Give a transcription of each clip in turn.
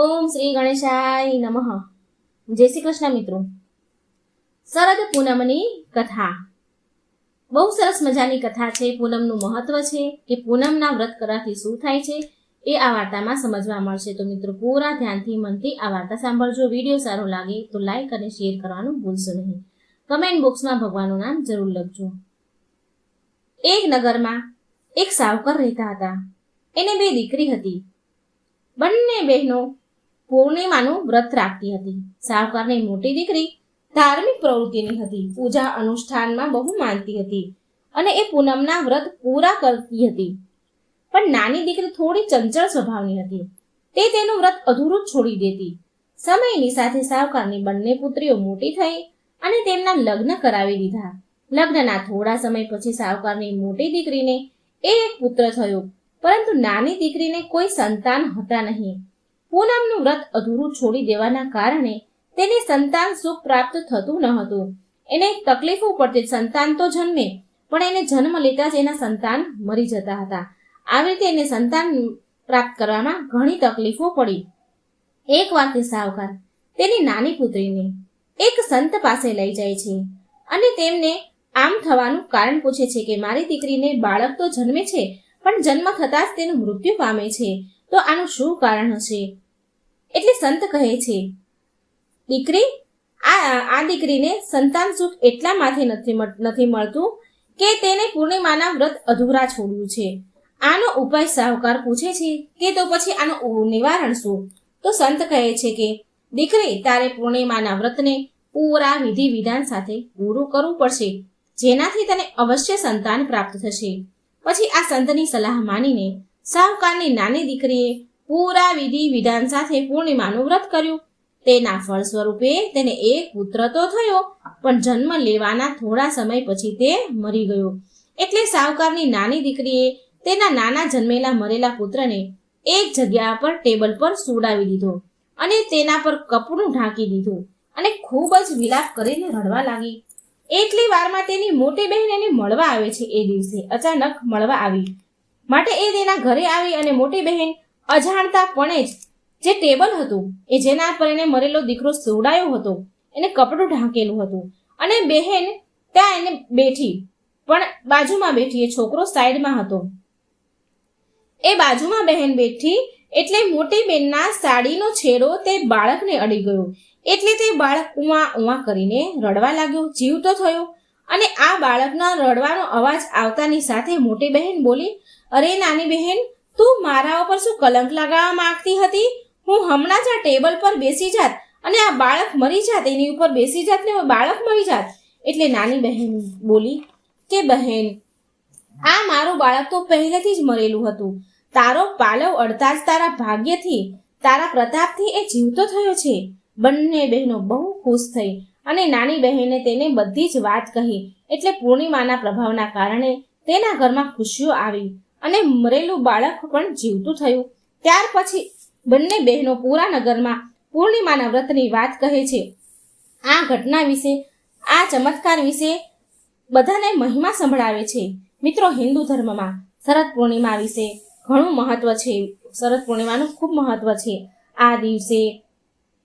ઓમ શ્રી ગણેશાય નમઃ. જય શ્રી કૃષ્ણ મિત્રો. શરદ પૂનમની કથા. બહુ સરસ મજાની કથા છે. પૂનમનું મહત્વ છે કે પૂનમના વ્રત કરવાથી શું થાય છે એ આ વાર્તામાં સમજવા મળશે. તો મિત્રો પૂરા ધ્યાનથી મનથી આ વાર્તા સાંભળજો. વીડિયો સારો લાગે તો લાઈક અને શેર કરવાનું ભૂલશો નહીં. કમેન્ટ બોક્સમાં ભગવાનનું નામ જરૂર લખજો. એક નગરમાં એક સાવકર રહેતા હતા. એને બે દીકરી હતી. બંને બહેનો પૂર્ણિમાનું વ્રત રાખતી હતી. સાવકારની મોટી દીકરી ધાર્મિક પ્રવૃત્તિની હતી. પૂજા અનુષ્ઠાનમાં બહુ માનતી હતી અને એ પૂનમના વ્રત પૂરા કરતી હતી. પણ નાની દીકરી થોડી ચંચળ સ્વભાવની હતી. તે તેનું વ્રત અધૂરું છોડી દેતી. સમયની સાથે સાવકારની બંને પુત્રીઓ મોટી થઈ અને તેમના લગ્ન કરાવી દીધા. લગ્નના થોડા સમય પછી સાવકારની મોટી દીકરીને એક પુત્ર થયો. પરંતુ નાની દીકરીને કોઈ સંતાન હતા નહીં. પૂનમનું વ્રત અધૂરું છોડી દેવાના કારણે તેને સંતાન સુખ પ્રાપ્ત થતું ન હતું. એને તકલીફો પડતી સંતાન તો જન્મે, પણ એને જન્મ લેતા જ એના સંતાન મરી જતા હતા. આવી રીતે એને સંતાન પ્રાપ્ત કરવામાં ઘણી તકલીફો પડી. એક વાર તે સાવકાર, તેની નાની પુત્રીને એક સંત પાસે લઈ જાય છે અને તેમને આમ થવાનું કારણ પૂછે છે કે મારી દીકરીને બાળક તો જન્મે છે, પણ જન્મ થતાં જ તેનું મૃત્યુ પામે છે. તો આનું શું કારણ હશે? એટલે સંત કહે છે, દીકરી, આ આ દીકરીને સંતાન સુખ એટલા માથે નથી નથી મળતું કે તેને પૂર્ણિમાના વ્રત અધૂરા છોડ્યું છે. આનો ઉપાય સાહુકાર પૂછે છે કે તો પછી આનું નિવારણ શું? તો સંત કહે છે કે, દીકરી, તારે પૂર્ણિમાના વ્રતને પૂરા વિધિ વિધાન સાથે પૂરું કરવું પડશે, જેનાથી તને અવશ્ય સંતાન પ્રાપ્ત થશે. પછી આ સંતની સલાહ માનીને સાહુકારની નાની દીકરીએ પૂરા વિધિ વિધાન સાથે પૂર્ણિમાનું વ્રત કર્યું. તેના ફળ સ્વરૂપે તેને એક પુત્ર તો થયો, પણ જન્મ લેવાના થોડા સમય પછી તે મરી ગયો. એટલે સાવકારની નાની દીકરીએ તેના નાના જન્મેલા મરેલા પુત્રને એક જગ્યા પર ટેબલ પર સુડાવી દીધો અને તેના પર કપડું ઢાંકી દીધું અને ખૂબ જ વિલાપ કરીને રડવા લાગી. એટલી વારમાં તેની મોટી બહેન એને મળવા આવે છે. એ દિવસે અચાનક મળવા આવી. માટે એ તેના ઘરે આવી અને મોટી બહેન અજાણતાપણે જ જે ટેબલ હતું, એ જેના પર એને મરેલો દીકરો સુવડાયો હતો, એને કપડું ઢાંકેલું હતું અને બહેન ત્યાં એને બેઠી, પણ બાજુમાં બેઠી, એ છોકરો સાઈડમાં હતો. એ બાજુમાં બહેન બેઠી એટલે મોટી બેનના સાડીનો છેડો તે બાળકને અડી ગયો. એટલે તે બાળક ઉવા ઉવા કરીને રડવા લાગ્યો જીવ તો થયો અને આ બાળકના રડવાનો અવાજ આવતાની સાથે મોટી બહેન બોલી અરે નાની બહેન, તું મારા ઉપર શું કલંક લગાવવા માંગતી હતી? હું હમણાં જ આ ટેબલ પર બેસી જાત અને આ બાળક મરી જાત, એની ઉપર બેસી જાત ને બાળક મરી જાત. એટલે નાની બહેન બોલી, કે બહેન, આ મારું બાળક તો પહેલેથી જ મરેલું હતું. તારો પાલવ અડતા જ તારા ભાગ્યથી, તારા પ્રતાપથી એ જીવતો થયો છે. બંને બહેનો બહુ ખુશ થઈ અને નાની બહેને તેને બધી જ વાત કહી. એટલે પૂર્ણિમાના પ્રભાવના કારણે તેના ઘરમાં ખુશીઓ આવી. અને મરેલું બાળક પણ જીવતું થયું. ત્યાર પછી બંને બહેનો પૂરા નગરમાં પૂર્ણિમાના વ્રતની વાત કહે છે. આ ઘટના વિશે, આ ચમત્કાર વિશે બધાને મહિમા સંભળાવે છે. મિત્રો, હિન્દુ ધર્મમાં શરદ પૂર્ણિમા વિશે ઘણું મહત્વ છે. શરદ પૂર્ણિમાનું ખૂબ મહત્વ છે. આ દિવસે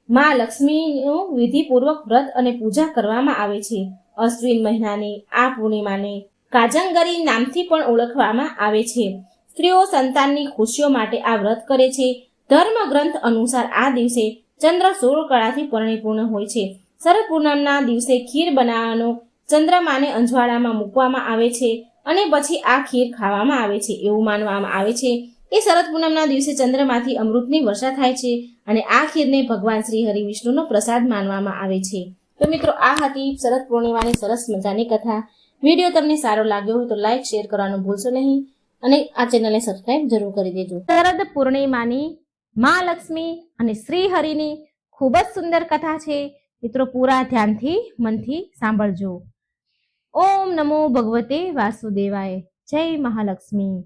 મા લક્ષ્મીનું વિધિપૂર્વક વ્રત અને પૂજા કરવામાં આવે છે. અશ્વિન મહિનાની આ પૂર્ણિમાને કાજંગરી નામથી પણ ઓળખવામાં આવે છે. સ્ત્રીઓ સંતાનની ખુશીઓ માટે આ વ્રત કરે છે. ધર્મ ગ્રંથ અનુસાર આ દિવસે ચંદ્ર સોળ કળાથી પરિપૂર્ણ હોય છે. શરદ પૂનમના દિવસે ખીર બનાવવાનો ચંદ્રમાને અંજવાળામાં મૂકવામાં આવે છે અને પછી આ ખીર ખાવામાં આવે છે એવું માનવામાં આવે છે. કે શરદ પૂનમના દિવસે ચંદ્રમાંથી અમૃતની વર્ષા થાય છે અને આ ખીરને ભગવાન શ્રી હરિ વિષ્ણુનો પ્રસાદ માનવામાં આવે છે. તો મિત્રો, આ હતી શરદ પૂર્ણિમાની સરસ મજાની કથા. વીડિયો તમને સારો લાગ્યો હોય તો લાઈક શેર કરવાનું ભૂલશો નહીં અને આ ચેનલને સબસ્ક્રાઇબ જરૂર કરી દેજો. શરદ પૂર્ણિમાની મા લક્ષ્મી અને શ્રી હરિની ખૂબ જ સુંદર કથા છે. મિત્રો, પૂરા ધ્યાનથી, મનથી સાંભળજો. ઓમ નમો ભગવતે વાસુદેવાય. જય મહાલક્ષ્મી.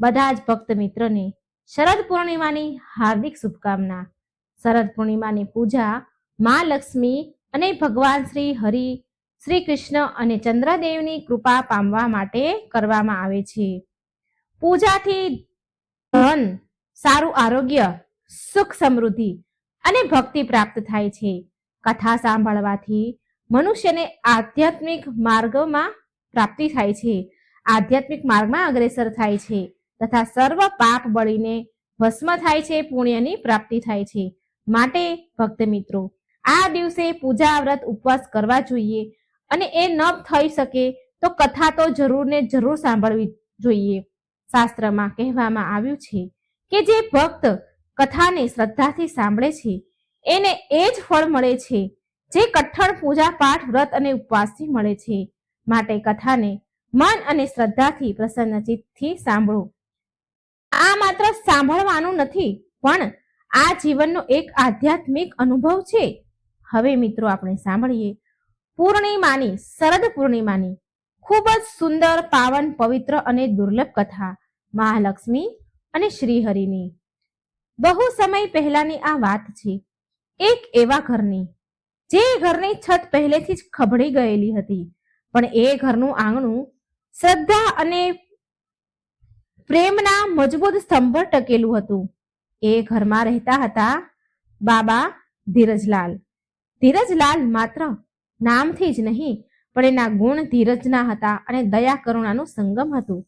બધા જ ભક્ત મિત્રોને શરદ પૂર્ણિમાની હાર્દિક શુભકામના. શરદ પૂર્ણિમાની પૂજા મા લક્ષ્મી અને ભગવાન શ્રી હરિ શ્રી કૃષ્ણ અને ચંદ્રદેવની કૃપા પામવા માટે કરવામાં આવે છે. પૂજાથી ધન, સારું આરોગ્ય, સુખ સમૃદ્ધિ અને ભક્તિ પ્રાપ્ત થાય છે. કથા સાંભળવાથી મનુષ્યને આધ્યાત્મિક માર્ગમાં પ્રાપ્તિ થાય છે. આધ્યાત્મિક માર્ગમાં અગ્રેસર થાય છે તથા સર્વ પાપ બળીને ભસ્મ થાય છે, પુણ્યની પ્રાપ્તિ થાય છે. માટે ભક્ત મિત્રો, આ દિવસે પૂજા વ્રત ઉપવાસ કરવા જોઈએ. અને એ ન થઈ શકે તો કથા તો જરૂર ને જરૂર સાંભળવી જોઈએ. શાસ્ત્રમાં કહેવામાં આવ્યું છે કે જે ભક્ત કથાને શ્રદ્ધાથી સાંભળે છે, એને એ જ ફળ મળે છે જે કઠણ પૂજા પાઠ, વ્રત અને ઉપવાસથી મળે છે. માટે કથાને મન અને શ્રદ્ધાથી પ્રસન્નચિતથી સાંભળો. આ માત્ર સાંભળવાનું નથી, પણ આ જીવનનો એક આધ્યાત્મિક અનુભવ છે. હવે મિત્રો, આપણે સાંભળીએ પૂર્ણિમાની, શરદ પૂર્ણિમાની, ખૂબ જ સુંદર, પાવન, પવિત્ર અને દુર્લભ કથા, મહાલક્ષ્મી અને શ્રીહરિની. બહુ સમય પહેલાની આ વાત છે. એક એવા ઘરની, જે ઘરની છત પહેલેથી જ ખબડી ગયેલી હતી, પણ એ ઘરનું આંગણું શ્રદ્ધા અને પ્રેમના મજબૂત સ્તંભ ટકેલું હતું. એ ઘરમાં રહેતા હતા બાબા ધીરજલાલ. ધીરજલાલ માત્ર નામથી જ નહીં, પણ એના ગુણ ધીરજના હતા અને દયા કરુણાનું સંગમ હતું.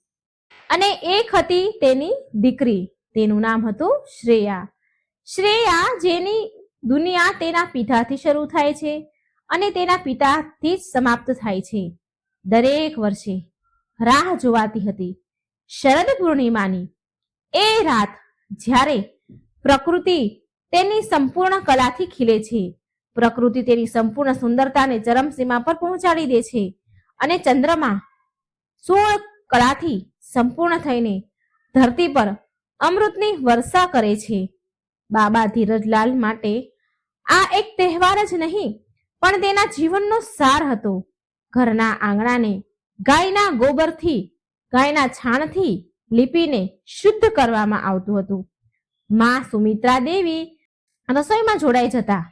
અને એક હતી તેની દીકરી, તેનું નામ હતું શ્રેયા. શ્રેયા જેની દુનિયા તેના પિતાથી શરૂ થાય છે અને તેના પિતાથી જ સમાપ્ત થાય છે. દરેક વર્ષે રાહ જોવાતી હતી શરદ પૂર્ણિમાની. એ રાત જ્યારે પ્રકૃતિ તેની સંપૂર્ણ કલાથી ખીલે છે. પ્રકૃતિ તેની સંપૂર્ણ સુંદરતાને ચરમસીમા પર પહોંચાડી દે છે. અને ચંદ્રમા સોળ કળાથી સંપૂર્ણ થઈને ધરતી પર અમૃતની વર્ષા કરે છે. બાબા ધીરજલાલ માટે આ એક તહેવાર જ નહીં, પણ તેના જીવનનો સાર હતો. ઘરના આંગણાને ગાયના ગોબરથી, ગાયના છાણથી લીપીને શુદ્ધ કરવામાં આવતું હતું. મા સુમિત્રા દેવી રસોઈમાં જોડાઈ જતા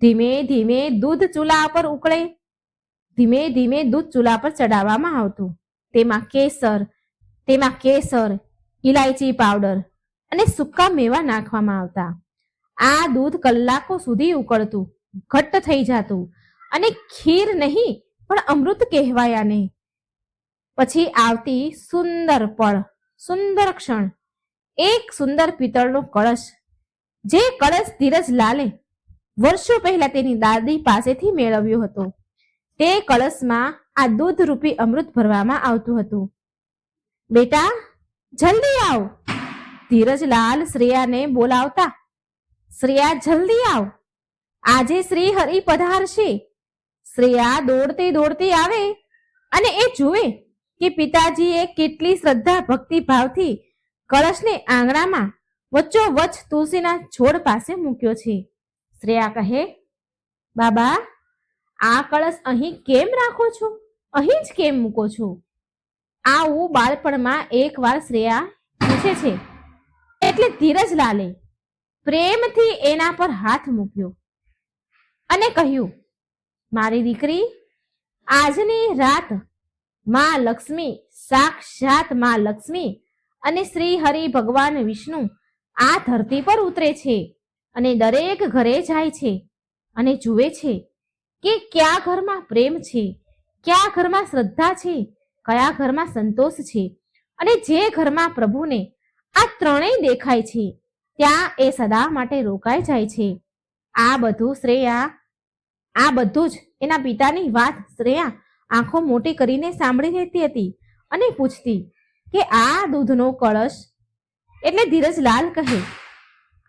ધીમે ધીમે દૂધ ચૂલા પર ઉકળે. ધીમે ધીમે દૂધ ચૂલા પર ચડાવવામાં આવતું. તેમાં કેસર તેમાં કેસર ઇલાયચી પાવડર અને સૂકા મેવા નાખવામાં આવતા. આ દૂધ કલાકો સુધી ઉકળતું, ઘટ્ટ થઈ જતું અને ખીર નહીં, પણ અમૃત કહેવાયાને પછી આવતી સુંદર પળ, સુંદર ક્ષણ. એક સુંદર પિત્તળનો કળશ. જે કળશ ધીરજ લાલે વર્ષો પહેલા તેની દાદી પાસેથી મેળવ્યો હતો. તે કળશમાં આ દૂધ રૂપી અમૃત ભરવામાં આવતું હતું. બેટા, જલ્દી આવ. ધીરજલાલ શ્રેયાને બોલાવતા, શ્રેયા, જલ્દી આવ. આજે શ્રી હરિ પધારશે શ્રેયા દોડતી દોડતી આવે અને એ જુએ કે પિતાજીએ કેટલી શ્રદ્ધા, ભક્તિ ભાવથી કળશને આંગણામાં વચ્ચોવચ્ચ તુલસીના છોડ પાસે મૂક્યો છે. શ્રેયા કહે, બાબા, આ કળશ અહીં કેમ રાખો છો? અહીં જ કેમ મૂકો છો? આવું બાળપણમાં એકવાર શ્રેયા પૂછે છે. એટલે ધીરજ લાલે. પ્રેમથી એના પર હાથ મૂક્યો અને કહ્યું, મારી દીકરી, આજની રાતમાં લક્ષ્મી, સાક્ષાતમાં લક્ષ્મી અને શ્રી હરિ ભગવાન વિષ્ણુ આ ધરતી પર ઉતરે છે. અને દરેક ઘરે જાય છે અને જુએ છે કે કયા ઘરમાં પ્રેમ છે, કયા ઘરમાં શ્રદ્ધા છે, કયા ઘરમાં સંતોષ છે અને જે ઘરમાં પ્રભુને આ ત્રણેય દેખાય છે, ત્યાં એ સદા માટે રોકાઈ જાય છે. આ બધું શ્રેયા, આ બધું જ એના પિતાની વાત શ્રેયા આંખો મોટી કરીને સાંભળી રહેતી હતી અને પૂછતી કે આ દૂધનો કળશ એટલે ધીરજલાલ કહે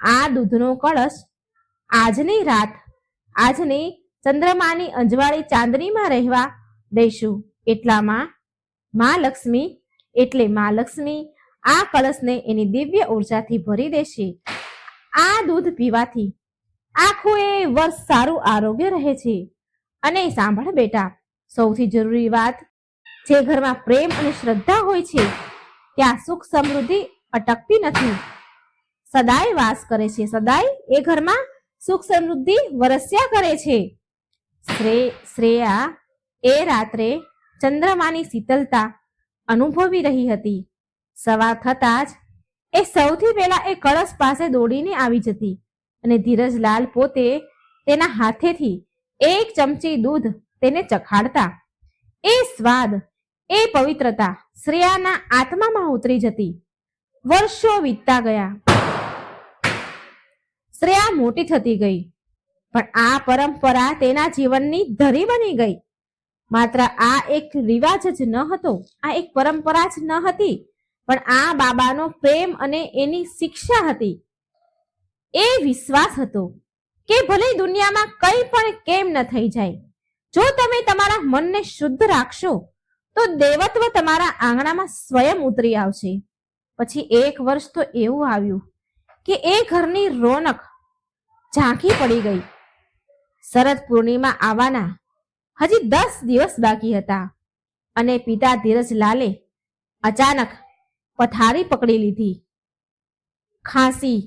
આ દૂધનો કળશ આજની રાત, આજની ચંદ્રમાની અંજવાળી ચાંદનીમાં રહેવા દઈશું. એટલામાં મા લક્ષ્મી, એટલે મા લક્ષ્મી આ કળશને એની દિવ્ય ઉર્જાથી ભરી દેશે. આ દૂધ પીવાથી આખું એ વર્ષ સારું આરોગ્ય રહે છે. અને સાંભળ બેટા, સૌથી જરૂરી વાત, જે ઘરમાં પ્રેમ અને શ્રદ્ધા હોય છે, ત્યાં સુખ સમૃદ્ધિ અટકતી નથી. સદાય વાસ કરે છે. સદાય એ ઘરમાં સુખ સમૃદ્ધિ વરસ્યા કરે છે. શ્રે શ્રેયા એ રાત્રે ચંદ્રમાની શીતલતા અનુભવી રહી હતી. સવાર થતાં જ એ સૌથી પહેલા એ કળશ પાસે દોડીને આવી જતી અને ધીરજલાલ પોતે તેના હાથેથી એક ચમચી દૂધ તેને ચખાડતા. એ સ્વાદ, એ પવિત્રતા શ્રેયાના આત્મામાં ઉતરી જતી. વર્ષો વીતતા ગયા. શ્રેયા મોટી થતી ગઈ. પણ આ પરંપરા તેના જીવનની ધરી બની ગઈ. માત્ર આ એક રિવાજ જ ન હતો, આ એક પરંપરા જ ન હતી, પણ આ બાબાનો પ્રેમ અને એની શિક્ષા હતી. એ વિશ્વાસ હતો કે ભલે દુનિયામાં કંઈ પણ કેમ ન થઈ જાય, જો તમે તમારા મનને શુદ્ધ રાખશો, તો દેવત્વ તમારા આંગણામાં સ્વયં ઉતરી આવશે. પછી એક વર્ષ તો એવું આવ્યું કે એ ઘરની રોનક ઝાંખી પડી ગઈ. શરદ પૂર્ણિમા આવવાના હજી દસ દિવસ બાકી હતા અને પિતા ધીરજલાલે અચાનક પથારી પકડી લીધી. ખાંસી,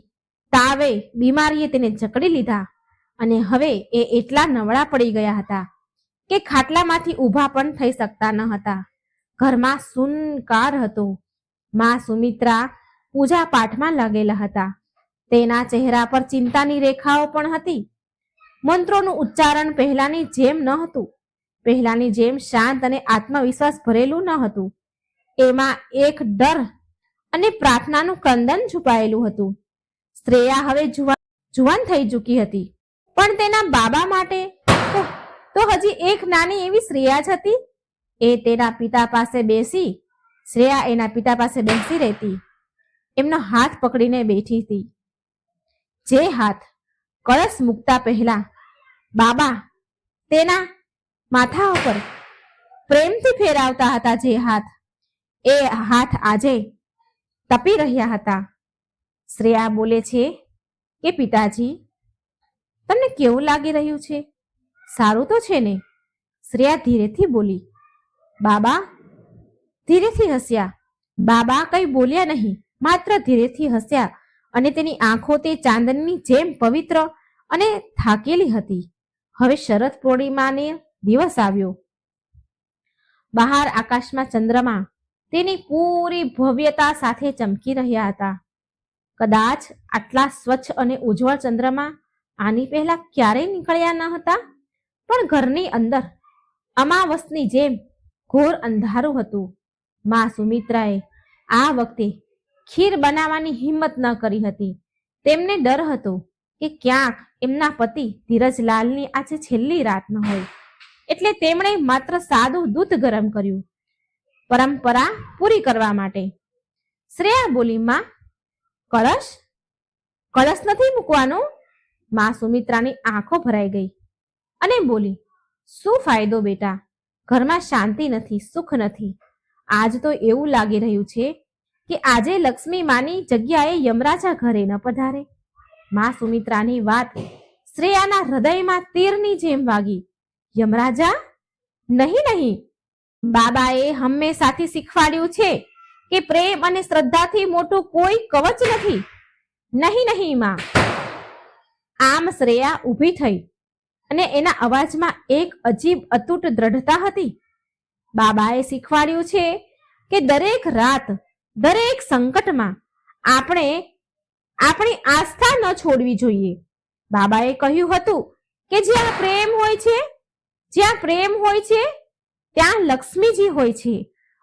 તાવે, બીમારીએ તેને જકડી લીધા અને હવે એ એટલા નવળા પડી ગયા હતા કે ખાટલામાંથી ઊભા પણ થઈ શકતા ન હતા. ઘરમાં સુનકાર હતો. મા સુમિત્રા પૂજા પાઠમાં લાગેલા હતા. તેના ચહેરા પર ચિંતાની રેખાઓ પણ હતી. મંત્રોનું ઉચ્ચારણ પહેલાની જેમ ન હતું. પહેલાની જેમ શાંત અને આત્મવિશ્વાસ ભરેલું ન હતું. એમાં એક ડર અને પ્રાર્થનાનું કંદન છુપાયેલું હતું. શ્રેયા હવે જુવાન થઈ ચૂકી હતી. પણ તેના બાબા માટે તો હજી એક નાની એવી શ્રેયા જ હતી? એ તેના પિતા પાસે બેસી, શ્રેયા એના પિતા પાસે બેસી રહેતી. એમનો હાથ પકડીને બેઠી હતી. જે હાથ કળશ મૂકતા પહેલા બાબા તેના માથા ઉપર પ્રેમથી ફેરવતા હતા જે હાથ, એ હાથ આજે તપી રહ્યા હતા. શ્રેયા બોલે છે કે, પિતાજી, તમને કેવું લાગી રહ્યું છે? સારું તો છે ને? શ્રેયા ધીરેથી બોલી, બાબા, ધીરેથી હસ્યા. બાબા કંઈ બોલ્યા નહીં, માત્ર ધીરેથી હસ્યા. અને તેની આંખો તે ચાંદનની જેમ પવિત્ર અને થાકેલી હતી. હવે શરદ પૂર્ણિમાને દિવસ આવ્યો. બહાર આકાશમાં ચંદ્રમા તેની પૂરી ભવ્યતા સાથે ચમકી રહ્યા હતા. કદાચ આટલા સ્વચ્છ અને ઉજ્જવળ ચંદ્રમા આની પહેલા ક્યારેય નીકળ્યા ન હતા, પણ ઘરની અંદર અમાવસની જેમ ઘોર અંધારું હતું. મા સુમિત્રાએ આ વખતે ખીર બનાવવાની હિંમત ન કરી હતી. તેમને ડર હતો કે ક્યાંક એમના પતિ ધીરજલાલની આજે છેલ્લી રાત ન હોય. એટલે તેમણે માત્ર સાદું દૂધ ગરમ કર્યું. પરંપરા પૂરી કરવા માટે. શ્રેયા બોલી, માં, કળશ? કળશ નથી મૂકવાનો? માં સુમિત્રાની આંખો ભરાઈ ગઈ અને બોલી, શું ફાયદો બેટા? ઘરમાં શાંતિ નથી, સુખ નથી. આજ તો એવું લાગી રહ્યું છે કે આજે લક્ષ્મી માની જગ્યાએ યમરાજા ઘરે ન પધારે. માં સુમિત્રાની વાત શ્રેયાના હૃદયમાં તીરની જેમ વાગી. યમરાજા, નહીં નહીં. બાબાએ હંમેશાથી શીખવાડ્યું છે કે પ્રેમ અને શ્રદ્ધાથી મોટું કોઈ કવચ નથી. નહીં નહીં, માં. આમ શ્રેયા ઊભી થઈ અને એના અવાજમાં એક અજીબ અતૂટ દ્રઢતા હતી. બાબાએ શીખવાડ્યું છે કે દરેક રાત દરેક સંકટમાં આપણે આપણી આસ્થા ન છોડવી જોઈએ. બાબાએ કહ્યું હતું કે જ્યાં પ્રેમ હોય છે, જ્યાં પ્રેમ હોય છે, ત્યાં લક્ષ્મીજી હોય છે.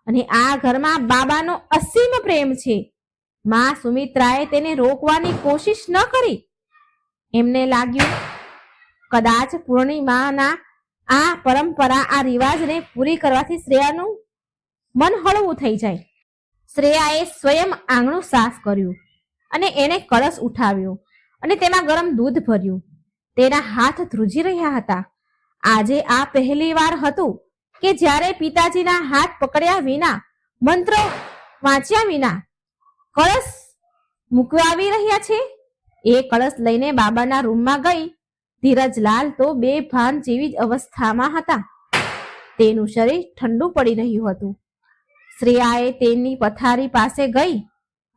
અને આ ઘરમાં બાબાનો અસીમ પ્રેમ છે. માં સુમિત્રાએ તેને રોકવાની કોશિશ ન કરી. એમને લાગ્યું, કદાચ પૂર્ણિમાના આ પરંપરા, આ રિવાજને પૂરી કરવાથી શ્રેયાનું મન હળવું થઈ જાય. શ્રેયાએ સ્વયં આંગણું સાફ કર્યું અને એને કળશ ઉઠાવ્યો અને તેમાં ગરમ દૂધ ભર્યું. તેના હાથ ધ્રુજી રહ્યા હતા. આજે આ પહેલી વાર હતું કે જ્યારે પિતાજીના હાથ પકડ્યા વિના, મંત્ર વાંચ્યા વિના કળશ મૂકવા આવી રહ્યા છે? એ કળશ લઈને બાબાના રૂમમાં ગઈ. ધીરજલાલ તો બે ભાન જેવી જ અવસ્થામાં હતા. તેનું શરીર ઠંડુ પડી રહ્યું હતું. શ્રેયાએ તેની પથારી પાસે ગઈ,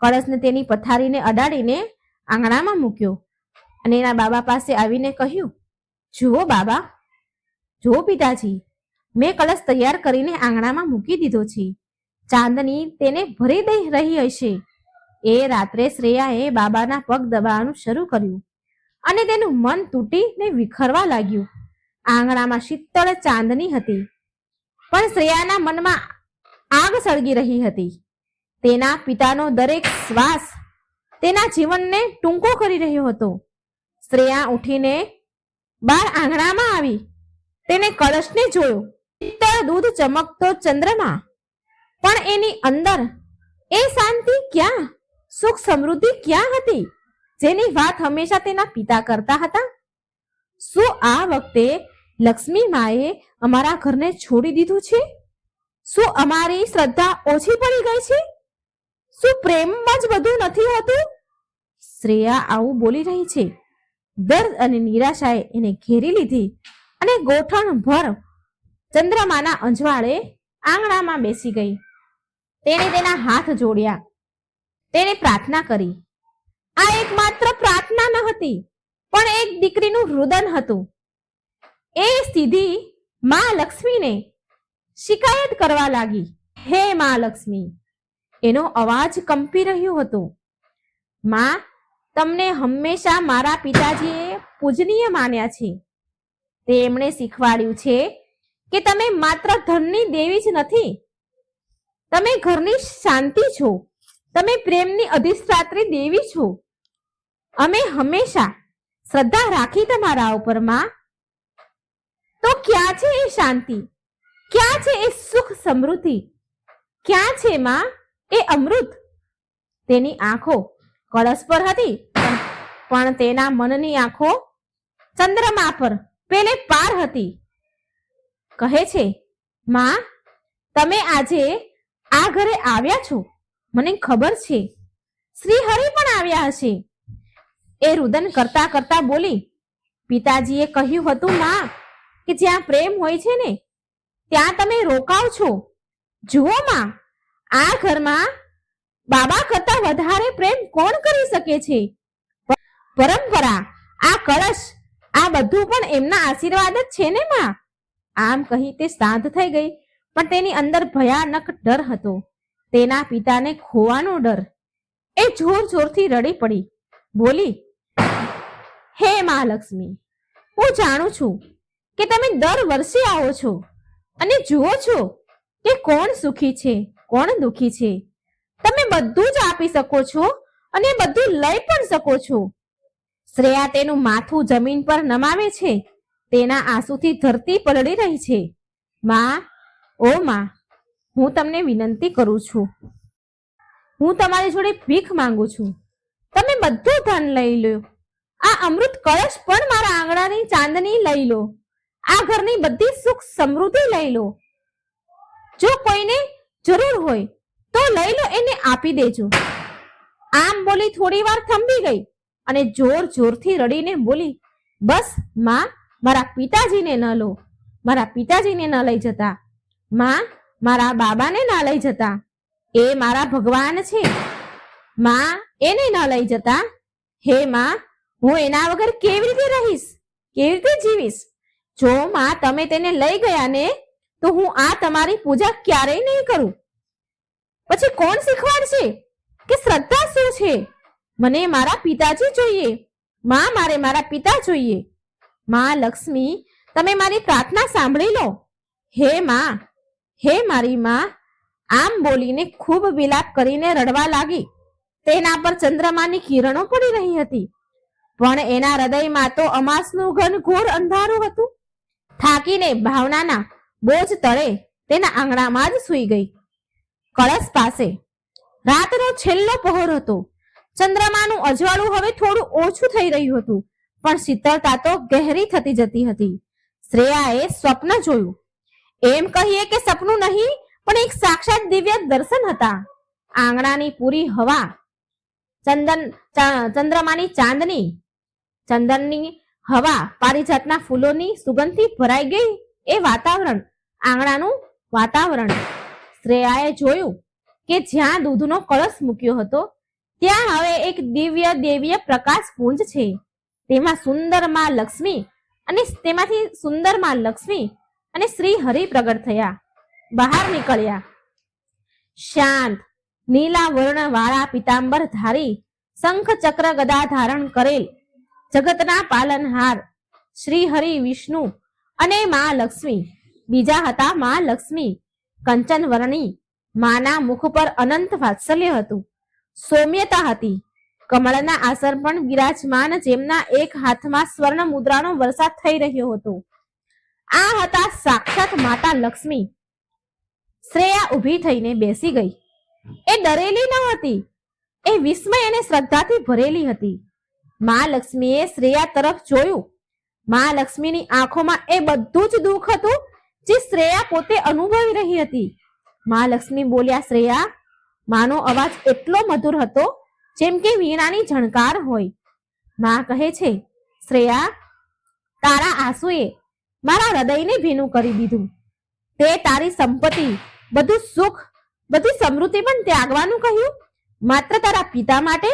કળશને તેની પથારીને અડાડીને આંગણામાં મૂક્યો અને એના બાબા પાસે આવીને કહ્યું, જુઓ બાબા, જુઓ પિતાજી, મેં કળશ તૈયાર કરીને આંગણામાં મૂકી દીધો છે. ચાંદની તેને ભરી દઈ રહી હશે. એ રાત્રે શ્રેયાએ બાબાના પગ દબાવવાનું શરૂ કર્યું અને તેનું મન તૂટીને વિખરવા લાગ્યું. આંગણામાં શીતળ ચાંદની હતી. પણ શ્રેયાના મનમાં આગ સળગી રહી હતી. તેના પિતાનો દરેક શ્વાસ તેના જીવનને ટૂંકો કરી રહ્યો હતો. શ્રેયા ઉઠીને બહાર આંગણામાં આવી. તેને કળશને જોયો. શીતળ દૂધ ચમકતો ચંદ્રમા. પણ એની અંદર એ શાંતિ ક્યાં? સુખ સમૃદ્ધિ ક્યાં હતી? જેની વાત હંમેશા તેના પિતા કરતા હતા. શું આ વખતે લક્ષ્મી માએ અમારા ઘરને છોડી દીધું છે? શું અમારી શ્રદ્ધા ઓછી પડી ગઈ છે? શું પ્રેમમાં જ બધું નથી હોતું? શ્રેયા આવું બોલી રહી છે. દર્દ અને નિરાશાએ એને ઘેરી લીધી અને ગોઠણ ભર ચંદ્રમાના અંજવાળે આંગણામાં બેસી ગઈ. તેણે તેના હાથ જોડ્યા. તેણે પ્રાર્થના કરી. આ એકમાત્ર પ્રાર્થના ન હતી, પણ એક દીકરીનું રુદન હતું. એ સીધી માં લક્ષ્મીને શિકાયત કરવા લાગી. હે મા લક્ષ્મી, એનો અવાજ કંપી રહ્યો હતો. માં, તમને હંમેશા મારા પિતાજીએ પૂજનીય માન્યા છે. તેમણે શીખવાડ્યું છે કે તમે માત્ર ધનની દેવી જ નથી. તમે ઘરની શાંતિ છો. તમે પ્રેમની અધિષ્ઠાત્રી દેવી છો. અમે હંમેશા શ્રદ્ધા રાખી તમારા ઉપર, માં. તો ક્યાં છે એ શાંતિ? ક્યાં છે એ સુખ સમૃદ્ધિ? ક્યાં છે માં એ અમૃત? તેની આંખો કળશ પર હતી, પણ- તેના મનની આંખો ચંદ્રમા પર પેલે પાર હતી. કહે છે, માં, તમે આજે આ ઘરે આવ્યા છો? મને ખબર છે. શ્રી હરિ પણ આવ્યા હશે. એ રુદન કરતા કરતા બોલી, પિતાજીએ કહ્યું હતું, માં, કે જ્યાં પ્રેમ હોય છે ને ત્યાં તમે રોકાવ છો? જુઓ માં, આ ઘરમાં બાબા કરતા વધારે પ્રેમ કોણ કરી શકે છે? પરંપરા આ કળશ, આ બધું પણ એમના આશીર્વાદ જ છે ને માં? આમ કહી તે શાંત થઈ ગઈ, પણ તેની અંદર ભયાનક ડર હતો. તેના પિતાને ખોવાનો ડર. એ જોર જોરથી રડી પડી. બોલી, હે મહાલક્ષ્મી, હું જાણું છું કે તમે દર વર્ષે આવો છો. અને જુઓ છો કે કોણ સુખી છે, કોણ દુખી છે. તમે બધું જ આપી શકો છો અને બધું લઈ પણ શકો છો. શ્રેયા તેનું માથું જમીન પર નમાવે છે. તેના આંસુથી ધરતી પલળી રહી છે. માં, ઓ માં, હું તમને વિનંતી કરું છું. હું તમારી જોડે ભીખ માંગુ છું. તમે બધું ધન લઈ લો. આ અમૃત કળશ પણ મારા આંગણાની ચાંદની લઈ લો. આ ઘરની બધી સુખ સમૃદ્ધિ લઈ લો. જો કોઈને જરૂર હોય, તો લઈ લો, એને આપી દેજો. આમ બોલી થોડી વાર થંભી ગઈ અને જોર જોરથી રડીને બોલી, બસ, માં, મારા પિતાજીને ન લો. મારા પિતાજીને ન લઈ જતા. માં, મારા બાબાને ના લઈ જતા. એ મારા ભગવાન છે. માં, એને ન લઈ જતા. હે, માં, હું એના વગર કેવી રીતે રહીશ? કેવી રીતે જીવીશ? જો માં તમે તેને લઈ ગયા ને, તો હું આ તમારી પૂજા ક્યારેય નહીં કરું. પછી કોણ શીખવાડશે? કે શ્રદ્ધા શું છે? મને મારા પિતાજી જોઈએ. માં મારે મારા પિતા જોઈએ. માં લક્ષ્મી, તમે મારી પ્રાર્થના સાંભળી લો. હે માં, હે મારી માં, આમ બોલીને ખૂબ વિલાપ કરીને રડવા લાગી. તેના પર ચંદ્રમાની કિરણો પડી રહી હતી. પણ એના હૃદયમાં તો અમાસનું ઘન ઘોર અંધારું હતું. થાકીને ભાવનાના બોજ તળે તેના આંગણામાં જ સૂઈ ગઈ. કળશ પાસે રાતનો છેલ્લો પહોર હતો. ચંદ્રમાનું અજવાળું હવે થોડું ઓછું થઈ રહ્યું હતું, પણ શીતળતા તો ગહેરી થતી જતી હતી. શ્રેયાએ સ્વપ્ન જોયું. એમ કહીએ કે સપનું નહીં, પણ એક સાક્ષાત દિવ્ય દર્શન હતા. આંગણાની પૂરી હવા ચંદન ચંદ્રમાની ચાંદની, ચંદનની હવા પારિજાતના ફૂલોની સુગંધથી ભરાઈ ગઈ એ વાતાવરણ, આંગણાનું વાતાવરણ. શ્રેયાએ જોયું કે જ્યાં દૂધનો કળશ મૂક્યો હતો, ત્યાં હવે એક દિવ્ય દેવીય પ્રકાશ પુંજ છે. તેમાં સુંદરમાં લક્ષ્મી અને તેમાંથી સુંદરમાં લક્ષ્મી અને શ્રી હરિ પ્રગટ થયા. બહાર નીકળ્યા. શાંત, નીલા વર્ણ વાળા પિતાંબર ધારી શંખ ચક્ર ગદા ધારણ કરેલ જગતના પાલનહાર. શ્રી હરિ વિષ્ણુ અને મા લક્ષ્મી. બીજા હતા મા લક્ષ્મી. કંચન વર્ણી માના મુખ પર અનંત વાત્સલ્ય હતું. સૌમ્યતા હતી. કમળના આસર પણ વિરાજમાન જેમના એક હાથમાં સ્વર્ણ મુદ્રાનો વરસાદ થઈ રહ્યો હતો. આ હતા સાક્ષાત માતા લક્ષ્મી. શ્રેયા ઊભી થઈને બેસી ગઈ. એ ડરેલી ન હતી. એ વિસ્મય અને શ્રદ્ધાથી ભરેલી હતી. મા લક્ષ્મીએ શ્રેયા તરફ જોયું. મા લક્ષ્મીની આંખોમાં એ બધું જ દુઃખ હતું જે શ્રેયા પોતે અનુભવી રહી હતી. મા લક્ષ્મી બોલ્યા, શ્રેયા, માનો અવાજ એટલો મધુર હતો જેમ કે વીણાની ઝણકાર હોય. મા કહે છે, શ્રેયા, તારા આંસુએ મારા હૃદયને ભીનું કરી દીધું. તે તારી સંપત્તિ, બધું સુખ, બધી સમૃદ્ધિ પણ ત્યાગવાનું કહ્યું. માત્ર તારા પિતા માટે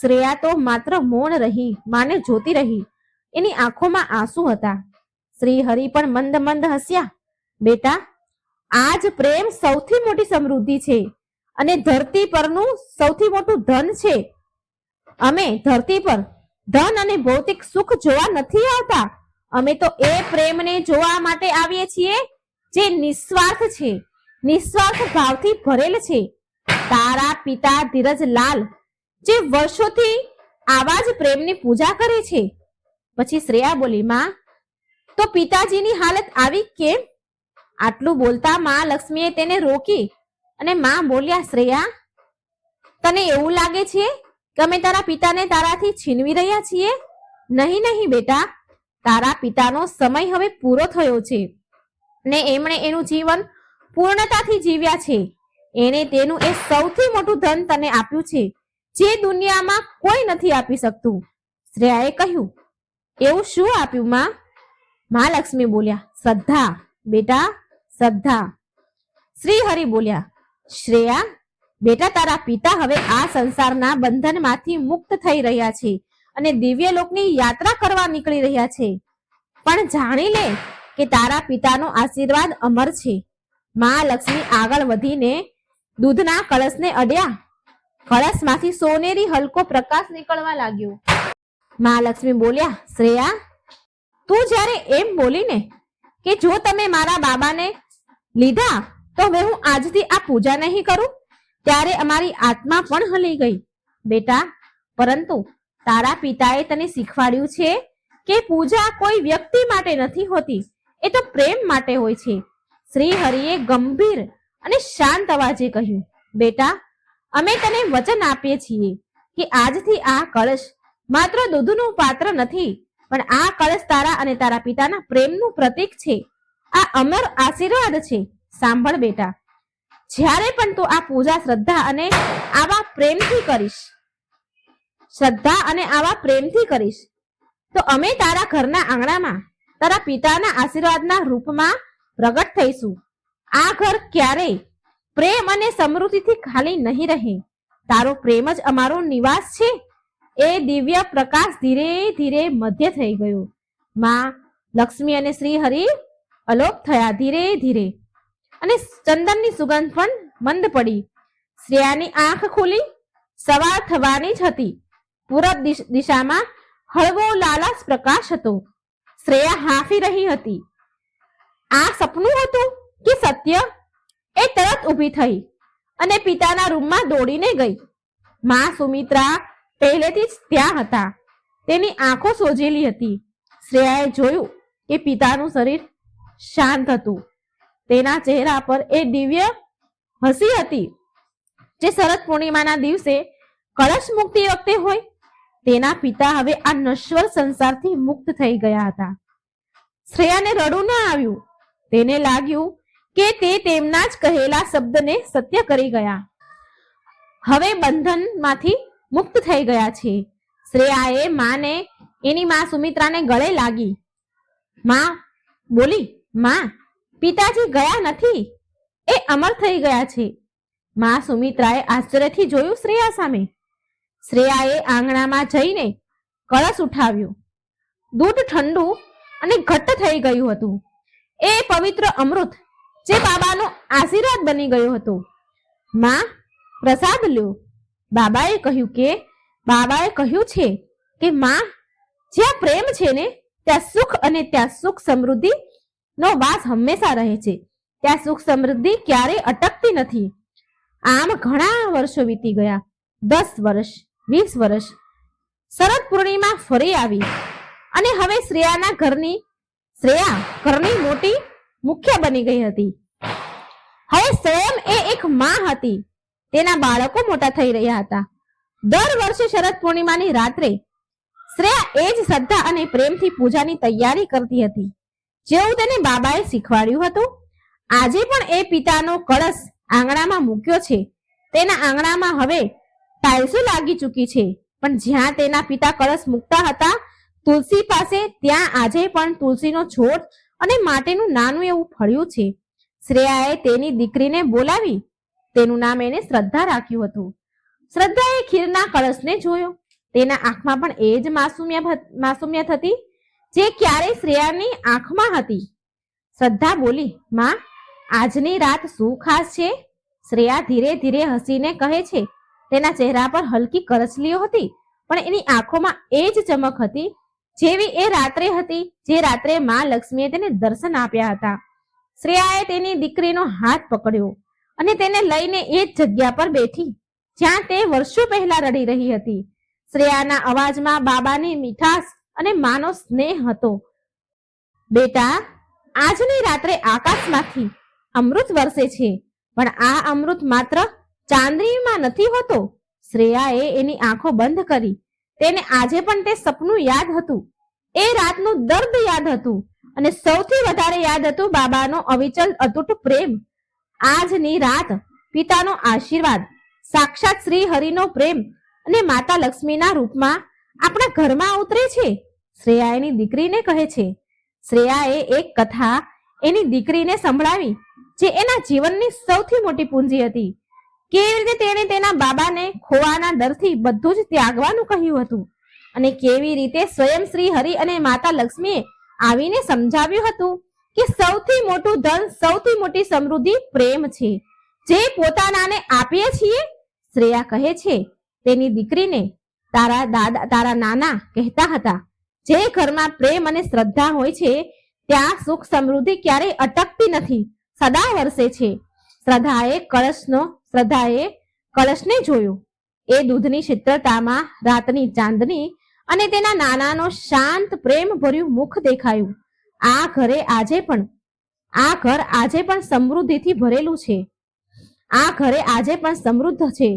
શ્રેયા તો માત્ર મૌન રહી, માને જોતી રહી. એની આંખોમાં આંસુ હતા. શ્રી હરિ પણ મંદ મંદ હસ્યા. બેટા, આજ પ્રેમ સૌથી મોટી સમૃદ્ધિ છે અને ધરતી પરનું સૌથી મોટું ધન છે. અમે ધરતી પર ધન અને ભૌતિક સુખ જોવા નથી આવતા. અમે તો એ પ્રેમને જોવા માટે આવીએ છીએ જે નિસ્વાર્થ છે. નિસ્વાર્થ ભાવથી ભરેલ છે. તારા પિતા ધીરજલાલ જે વર્ષોથી આવા જ પ્રેમની પૂજા કરે છે? પછી શ્રેયા બોલી, માં, તો પિતાજીની હાલત આવી કેમ? આટલું બોલતા માં લક્ષ્મીએ તેને રોકી? અને માં બોલ્યા, શ્રેયા, તને એવું લાગે છે કે અમે તારા પિતાને તારાથી છીનવી રહ્યા છીએ? નહીં નહીં, બેટા. તારા પિતાનો સમય હવે પૂરો થયો છે ને એમણે એનું જીવન પૂર્ણતાથી જીવ્યા છે. એણે તેનું એ સૌથી મોટું ધન તને આપ્યું છે. જે દુનિયામાં કોઈ નથી આપી શકતું. શ્રેયાએ કહ્યું, એવું શું આપ્યું, માં? મહાલક્ષ્મી બોલ્યા, શ્રદ્ધા, બેટા, શ્રદ્ધા. શ્રી હરિ બોલ્યા, શ્રેયા, બેટા, તારા પિતા હવે આ સંસારના બંધનમાંથી મુક્ત થઈ રહ્યા છે અને દિવ્ય લોકની યાત્રા કરવા નીકળી રહ્યા છે. પણ જાણી લે કે તારા પિતાનો આશીર્વાદ અમર છે. મા લક્ષ્મી આગળ વધીને દૂધના કળશને અડ્યા. કળશમાંથી સોનેરી હલકો પ્રકાશ નીકળવા લાગ્યો. માં લક્ષ્મી બોલ્યા, શ્રેયા, તું જ્યારે એમ બોલીને કે જો તમે મારા બાબાને લીધા, તો હવે હું આજથી આ પૂજા નહીં કરું, ત્યારે અમારી આત્મા પણ હલી ગઈ. બેટા, પરંતુ તારા પિતાએ તને શીખવાડ્યું છે કે પૂજા કોઈ વ્યક્તિ માટે નથી હોતી, એ તો પ્રેમ માટે હોય છે. શ્રી હરિએ ગંભીર અને શાંત અવાજે કહ્યું, બેટા અમે તને વચન આપીએ છીએ કે આજથી આ કળશ માત્ર દૂધનું પાત્ર નથી, પણ આ કળશ તારા અને તારા પિતાના પ્રેમનું પ્રતીક છે. આ અમર આશીર્વાદ છે. સાંભળ બેટા. જ્યારે પણ તું આ પૂજા શ્રદ્ધા અને આવા પ્રેમથી કરીશ, શ્રદ્ધા અને આવા પ્રેમથી કરીશ, તો અમે તારા ઘરના આંગણામાં, તારા પિતાના આશીર્વાદના રૂપમાં પ્રગટ થઈશું. આ ઘર ક્યારેય પ્રેમ અને સમૃદ્ધિથી ખાલી નહીં રહે. તારો પ્રેમ જ અમારો નિવાસ છે. એ દિવ્ય પ્રકાશ ધીરે ધીરે મધ્ય થઈ ગયો. માં, લક્ષ્મી અને શ્રી હરિ અલોપ થયા ધીરે ધીરે. અને ચંદનની સુગંધ પણ મંદ પડી. શ્રેયાની આંખ ખુલી. સવાર થવાની જ હતી. પૂરબ દિશામાં હળવો લાલાશ પ્રકાશ હતો. શ્રેયા હાંફી રહી હતી. આ સપનું હતું કે સત્ય એ તરત ઊભી થઈ અને પિતાના રૂમમાં દોડીને ગઈ. માં સુમિત્રા પહેલેથી જ ત્યાં હતા. તેની આંખો સોજેલી હતી. શ્રેયાએ જોયું કે પિતાનું શરીર શાંત હતું. તેના ચહેરા પર એ દિવ્ય હસી હતી. જે શરદ પૂર્ણિમાના દિવસે કળશ મુક્તિ વખતે હોય, તેના પિતા હવે આ નશ્વર સંસારથી મુક્ત થઈ ગયા હતા. શ્રેયાને રડું ન આવ્યું. તેને લાગ્યું કે તે તેમના જ કહેલા શબ્દને સત્ય કરી ગયા. હવે બંધનમાંથી મુક્ત થઈ ગયા છે શ્રેયાએ માને, એની માં સુમિત્રાને ગળે લાગી. માં, બોલી, માં, પિતાજી ગયા નથી. એ અમર થઈ ગયા છે. માં સુમિત્રાએ આશ્ચર્યથી જોયું શ્રેયા સામે. શ્રેયાએ આંગણામાં જઈને કળશ ઉઠાવ્યો. દૂધ ઠંડુ અને ઘટ્ટ થઈ ગયું હતું. એ પવિત્ર અમૃત જે બાબાનો આશીર્વાદ બની ગયો હતો. માં પ્રસાદ લ્યો. બાબાએ કહ્યું કે, બાબાએ કહ્યું છે કે માં, જ્યાં પ્રેમ છે ને, ત્યાં સુખ અને ત્યાં સુખ સમૃદ્ધિ નો વાસ હંમેશા રહે છે. ત્યાં સુખ સમૃદ્ધિ ક્યારેય અટકતી નથી. આમ ઘણા વર્ષો વીતી ગયા. દસ વર્ષ, વીસ વર્ષ, શરદ પૂર્ણિમા ફરી આવી. અને હવે શ્રેયાના ઘરની, શ્રેયા ઘરની મોટી મુખ્ય બની ગઈ હતી. હવે સ્વયં એ એક માં હતી. તેના બાળકો મોટા થઈ રહ્યા હતા. દર વર્ષે શરદ પૂર્ણિમાની રાત્રે શ્રેયા એ જ શ્રદ્ધા અને પ્રેમથી પૂજાની તૈયારી કરતી હતી. જેવું તેને બાબાએ શીખવાડ્યું હતું. આજે પણ એ પિતાનો કળશ આંગણામાં મૂક્યો છે. તેના આંગણામાં હવે ટાઇલ્સો લાગી ચૂકી છે. પણ જ્યાં તેના પિતા કળશ મૂકતા હતા, તુલસી પાસે ત્યાં આજે પણ તુલસીનો છોડ અને માટેનું નાનું એવું ફળ્યું છે. શ્રેયાએ તેની દીકરીને બોલાવી. તેનું નામ એને શ્રદ્ધા રાખ્યું હતું. શ્રદ્ધાએ ખીરના કળશને જોયો. તેના આંખમાં પણ એ જ માસુમિયા માસુમિયત હતી જે ક્યારેય શ્રેયાની આંખમાં હતી. શ્રદ્ધા બોલી, માં, આજની રાત શું ખાસ છે? શ્રેયા ધીરે ધીરે હસીને કહે છે, તેના ચહેરા પર હલકી કરચલીઓ હતી, પણ એની આંખોમાં એ જ ચમક હતી જેવી એ રાત્રે હતી જે રાત્રે માં લક્ષ્મીએ તેને દર્શન આપ્યા હતા. શ્રેયાએ તેની દીકરીનો હાથ પકડ્યો અને તેને લઈને એ જ જગ્યા પર બેઠી, જ્યાં તે વર્ષો પહેલા રડી રહી હતી. શ્રેયાના અવાજમાં બાબાની મીઠાશ અને માનો સ્નેહ હતો. બેટા, આજની રાત્રે આકાશમાંથી અમૃત વરસે છે, પણ આ અમૃત માત્ર ચાંદનીમાં નથી હોતો. શ્રેયાએ એની આંખો બંધ કરી તેને આજે પણ તે સપનું યાદ હતું. એ રાતનું દર્દ યાદ હતું અને સૌથી વધારે યાદ હતું બાબાનો અવિચલ અતૂટ પ્રેમ. આજની રાત પિતાનો આશીર્વાદ, સાક્ષાત શ્રી હરિનો પ્રેમ અને માતા લક્ષ્મીના રૂપમાં આપણા ઘરમાં ઉતરે છે. શ્રેયા એની દીકરીને કહે છે, શ્રેયાએ એક કથા એની દીકરીને સંભળાવી, જે એના જીવનની સૌથી મોટી પૂંજી હતી. કેવી રીતે તેણે તેના બાબાને ખોવાના ડરથી બધું જ ત્યાગવાનું કહ્યું હતું? અને કેવી રીતે સ્વયં શ્રી હરિ અને માતા લક્ષ્મીએ આવીને સમજાવ્યું હતું કે સૌથી મોટું ધન, સૌથી મોટી સમૃદ્ધિ પ્રેમ છે. જે પોતાનાને આપીએ છીએ, શ્રેયા કહે છે, તેની દીકરીને તારા દાદા, તારા નાના કહેતા હતા. જે ઘરમાં પ્રેમ અને શ્રદ્ધા હોય છે, ત્યાં સુખ સમૃદ્ધિ ક્યારેય અટકતી નથી. સદા વરસે છે. શ્રદ્ધાએ કળશનો શ્રદ્ધાએ કળશને જોયું. એ દૂધની શીતળતામાં, રાતની ચાંદની અને તેના નાનાનો શાંત પ્રેમ ભર્યું મુખ દેખાયું. આ ઘરે આજે પણ, આ ઘર આજે પણ સમૃદ્ધિથી ભરેલું છે. આ ઘરે આજે પણ સમૃદ્ધ છે.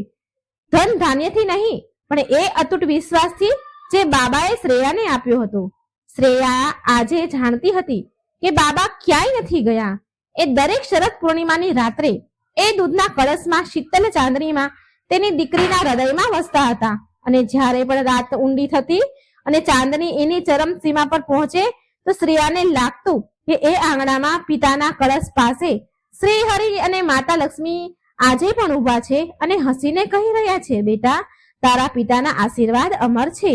ધન ધાન્યથી નહીં, પણ એ અતૂટ વિશ્વાસથી જે બાબાએ શ્રેયાને આપ્યો હતો. શ્રેયા આજે જાણતી હતી કે બાબા ક્યાંય નથી ગયા. એ દરેક શરદ પૂર્ણિમાની રાત્રે એ દૂધના કળશમાં શીતલ ચાંદનીમાં તેની દીકરીના હૃદયમાં વસતા હતા. અને જ્યારે પણ રાત ઊંડી થતી અને ચાંદની એની ચરમ સીમા પર પહોંચે, તો શ્રેયાને લાગતું કે એ આંગણામાં પિતાના કળશ પાસે શ્રી હરિ અને માતા લક્ષ્મી આજે પણ ઊભા છે અને હસીને કહી રહ્યા છે, બેટા, તારા પિતાના આશીર્વાદ અમર છે.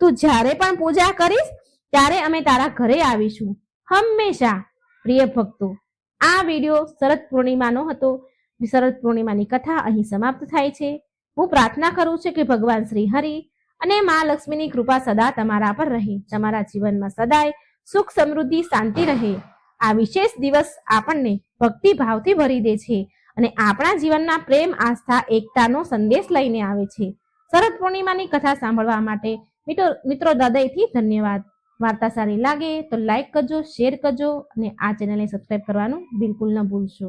તું જ્યારે પણ પૂજા કરીશ, ત્યારે અમે તારા ઘરે આવીશું. હંમેશા. પ્રિય ભક્તો, આ વીડિયો શરદ પૂર્ણિમાનો હતો. શરદ પૂર્ણિમાની કથા અહીં સમાપ્ત થાય છે. હું પ્રાર્થના કરું છું કે ભગવાન શ્રી હરિ અને મા લક્ષ્મીની કૃપા સદા તમારા પર રહે. તમારા જીવનમાં સદાય સુખ સમૃદ્ધિ, શાંતિ રહે. આ વિશેષ દિવસ આપણને ભક્તિ ભાવથી ભરી દે છે અને આપણા જીવનમાં પ્રેમ, આસ્થા, એકતાનો સંદેશ લઈને આવે છે. શરદ પૂર્ણિમાની કથા સાંભળવા માટે મિત્રો મિત્રો હૃદયથી ધન્યવાદ. વાર્તા સારી લાગે તો લાઈક કરજો, શેર કરજો અને આ ચેનલને સબસ્ક્રાઈબ કરવાનું બિલકુલ ન ભૂલશો.